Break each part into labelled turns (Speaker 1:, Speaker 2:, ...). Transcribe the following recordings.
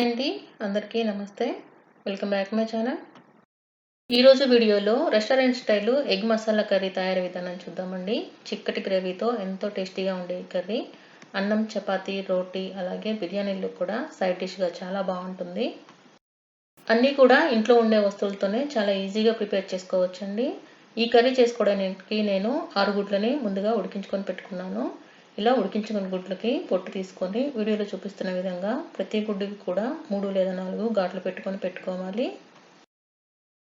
Speaker 1: అండి. అందరికీ నమస్తే. Welcome back my channel. ఈరోజు వీడియోలో restaurant style egg masala curry తయారీ విధానం చూద్దామండి. చిక్కటి గ్రేవీతో ఎంతో టేస్టీగా ఉండే ఈ కర్రీ. అన్నం చపాతీ రోటీ అలాగే బిర్యానీలు కూడా సైడ్ డిష్గా చాలా బాగుంటుంది. అన్నీ కూడా ఇంట్లో ఉండే వస్తువులతోనే చాలా ఈజీగా ప్రిపేర్ చేసుకోవచ్చండి. ఈ కర్రీ చేసుకోవడానికి నేను ఆరు గుడ్లని ముందుగా ఉడికించుకొని పెట్టుకున్నాను. ఇలా ఉడికించుకున్న గుడ్లకి పొట్టు తీసుకొని వీడియోలో చూపిస్తున్న విధంగా ప్రతి గుడ్డుకి కూడా మూడు లేదా నాలుగు ఘాట్లు పెట్టుకొని పెట్టుకోవాలి.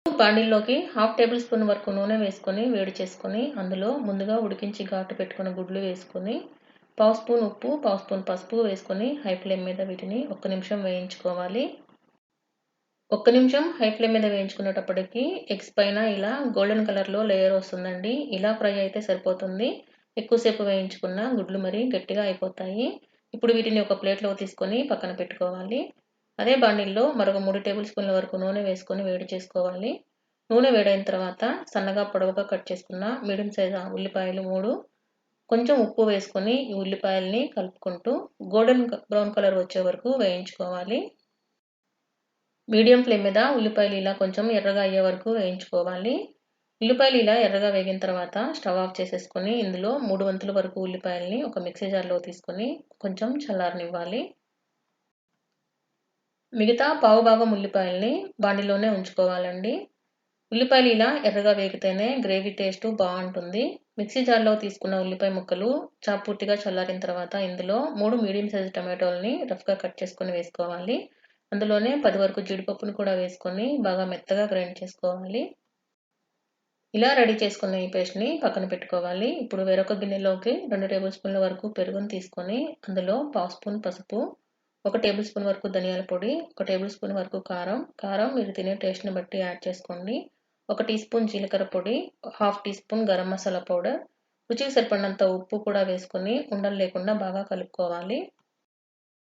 Speaker 1: బాండిల్లోకి హాఫ్ టేబుల్ స్పూన్ వరకు నూనె వేసుకొని వేడి చేసుకొని అందులో ముందుగా ఉడికించి ఘాటు పెట్టుకున్న గుడ్లు వేసుకొని పావు స్పూన్ ఉప్పు పావు స్పూన్ పసుపు వేసుకొని హై ఫ్లేమ్ మీద వీటిని ఒక్క నిమిషం వేయించుకోవాలి. ఒక్క నిమిషం హై ఫ్లేమ్ మీద వేయించుకునేటప్పటికి ఎగ్స్ పైన ఇలా గోల్డెన్ కలర్లో లేయర్ వస్తుందండి. ఇలా ఫ్రై అయితే సరిపోతుంది. ఎక్కువసేపు వేయించుకున్న గుడ్లు మరి గట్టిగా అయిపోతాయి. ఇప్పుడు వీటిని ఒక ప్లేట్లో తీసుకొని పక్కన పెట్టుకోవాలి. అదే బాండిల్లో మరొక మూడు టేబుల్ స్పూన్ల వరకు నూనె వేసుకొని వేడి చేసుకోవాలి. నూనె వేడైన తర్వాత సన్నగా పొడవుగా కట్ చేసుకున్న మీడియం సైజ్ ఉల్లిపాయలు మూడు. కొంచెం ఉప్పు వేసుకొని ఈ ఉల్లిపాయల్ని కలుపుకుంటూ గోల్డెన్ బ్రౌన్ కలర్ వచ్చే వరకు వేయించుకోవాలి. మీడియం ఫ్లేమ్ మీద ఉల్లిపాయలు ఇలా కొంచెం ఎర్రగా అయ్యే వరకు వేయించుకోవాలి. ఉల్లిపాయలు ఇలా ఎర్రగా వేగిన తర్వాత స్టవ్ ఆఫ్ చేసేసుకొని ఇందులో మూడు వంతుల వరకు ఉల్లిపాయలని ఒక మిక్సీ జార్లో తీసుకొని కొంచెం చల్లారనివ్వాలి. మిగతా పావు భాగం ఉల్లిపాయల్ని బాండిలోనే ఉంచుకోవాలండి. ఉల్లిపాయలు ఇలా ఎర్రగా వేగితేనే గ్రేవీ టేస్ట్ బాగుంటుంది. మిక్సీ జార్లో తీసుకున్న ఉల్లిపాయ ముక్కలు చాపూర్తిగా చల్లారిన తర్వాత ఇందులో మూడు మీడియం సైజు టమాటోల్ని రఫ్గా కట్ చేసుకొని వేసుకోవాలి. అందులోనే పది వరకు జీడిపప్పును కూడా వేసుకొని బాగా మెత్తగా గ్రైండ్ చేసుకోవాలి. ఇలా రెడీ చేసుకున్న ఈ పేస్ట్ని పక్కన పెట్టుకోవాలి. ఇప్పుడు వేరొక గిన్నెలోకి రెండు టేబుల్ స్పూన్ల వరకు పెరుగును తీసుకొని అందులో పావు స్పూన్ పసుపు ఒక టేబుల్ స్పూన్ వరకు ధనియాల పొడి ఒక టేబుల్ స్పూన్ వరకు కారం. కారం మీరు తినే టేస్ట్ని బట్టి యాడ్ చేసుకోండి. ఒక టీ స్పూన్ జీలకర్ర పొడి half teaspoon garam masala powder. రుచికి సరిపడినంత ఉప్పు కూడా వేసుకొని ఉండలు లేకుండా బాగా కలుపుకోవాలి.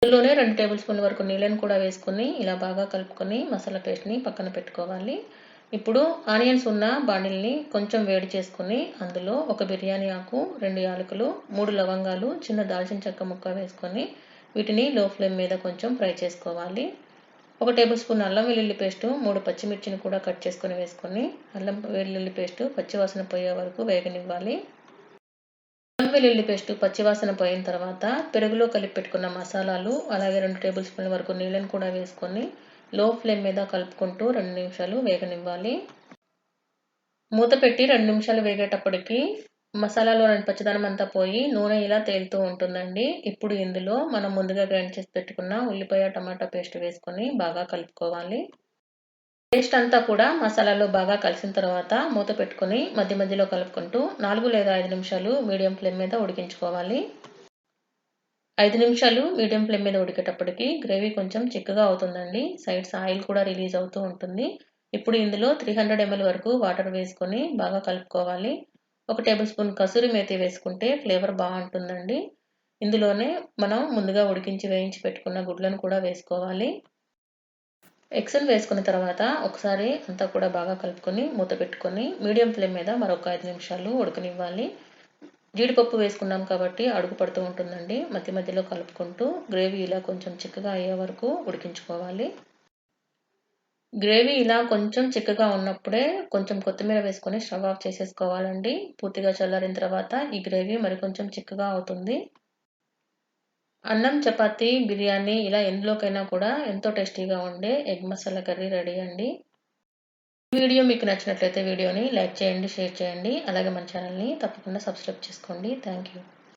Speaker 1: ఇందులోనే రెండు టేబుల్ స్పూన్ల వరకు నీళ్ళని కూడా వేసుకొని ఇలా బాగా కలుపుకొని మసాలా పేస్ట్ని పక్కన పెట్టుకోవాలి. ఇప్పుడు ఆనియన్స్ ఉన్న బాండిల్ని కొంచెం వేడి చేసుకుని అందులో ఒక బిర్యానీ ఆకు రెండు యాలకులు మూడు లవంగాలు చిన్న దాల్చిన చెక్క ముక్క వేసుకొని వీటిని లో ఫ్లేమ్ మీద కొంచెం ఫ్రై చేసుకోవాలి. ఒక టేబుల్ స్పూన్ అల్లం వెల్లుల్లి పేస్టు మూడు పచ్చిమిర్చిని కూడా కట్ చేసుకొని వేసుకొని అల్లం వెల్లుల్లి పేస్టు పచ్చివాసన పోయే వరకు వేగనివ్వాలి. అల్లం వెల్లుల్లి పేస్టు పచ్చివాసన పోయిన తర్వాత పెరుగులో కలిపి పెట్టుకున్న మసాలాలు అలాగే రెండు టేబుల్ స్పూన్ల వరకు నీళ్ళని కూడా వేసుకొని లో ఫ్లేమ్ మీద కలుపుకుంటూ రెండు నిమిషాలు వేగనివ్వాలి. మూత పెట్టి రెండు నిమిషాలు వేగేటప్పటికి మసాలాలో రెండు పచ్చదనం అంతా పోయి నూనె ఇలా తేలుతూ ఉంటుందండి. ఇప్పుడు ఇందులో మనం ముందుగా గ్రైండ్ చేసి పెట్టుకున్న ఉల్లిపాయ టమాటా పేస్ట్ వేసుకొని బాగా కలుపుకోవాలి. పేస్ట్ అంతా కూడా మసాలాలో బాగా కలిసిన తర్వాత మూత పెట్టుకొని మధ్య మధ్యలో కలుపుకుంటూ నాలుగు లేదా ఐదు నిమిషాలు మీడియం ఫ్లేమ్ మీద ఉడికించుకోవాలి. ఐదు నిమిషాలు మీడియం ఫ్లేమ్ మీద ఉడికేటప్పటికి గ్రేవీ కొంచెం చిక్కగా అవుతుందండి. సైడ్స్ ఆయిల్ కూడా రిలీజ్ అవుతూ ఉంటుంది. ఇప్పుడు ఇందులో త్రీ హండ్రెడ్ ఎంఎల్ వరకు వాటర్ వేసుకొని బాగా కలుపుకోవాలి. ఒక టేబుల్ స్పూన్ కసూరి మేతి వేసుకుంటే ఫ్లేవర్ బాగుంటుందండి. ఇందులోనే మనం ముందుగా ఉడికించి వేయించి పెట్టుకున్న గుడ్లను కూడా వేసుకోవాలి. ఎగ్స్ని వేసుకున్న తర్వాత ఒకసారి అంతా కూడా బాగా కలుపుకొని మూత పెట్టుకొని మీడియం ఫ్లేమ్ మీద మరొక ఐదు నిమిషాలు ఉడకనివ్వాలి. జీడిపప్పు వేసుకున్నాం కాబట్టి అడుగు పడుతూ ఉంటుందండి. మధ్య మధ్యలో కలుపుకుంటూ గ్రేవీ ఇలా కొంచెం చిక్కగా అయ్యే వరకు ఉడికించుకోవాలి. గ్రేవీ ఇలా కొంచెం చిక్కగా ఉన్నప్పుడే కొంచెం కొత్తిమీర వేసుకొని స్టవ్ ఆఫ్ చేసేసుకోవాలండి. పూర్తిగా చల్లారిన తర్వాత ఈ గ్రేవీ మరి కొంచెం చిక్కగా అవుతుంది. అన్నం చపాతీ బిర్యానీ ఇలా ఎందులోకైనా కూడా ఎంతో టేస్టీగా ఉండే ఎగ్ మసాలా కర్రీ రెడీ అండి. వీడియో మీకు నచ్చినట్లయితే వీడియోని లైక్ చేయండి షేర్ చేయండి. అలాగే మన ఛానల్ని తప్పకుండా సబ్స్క్రైబ్ చేసుకోండి. Thank you.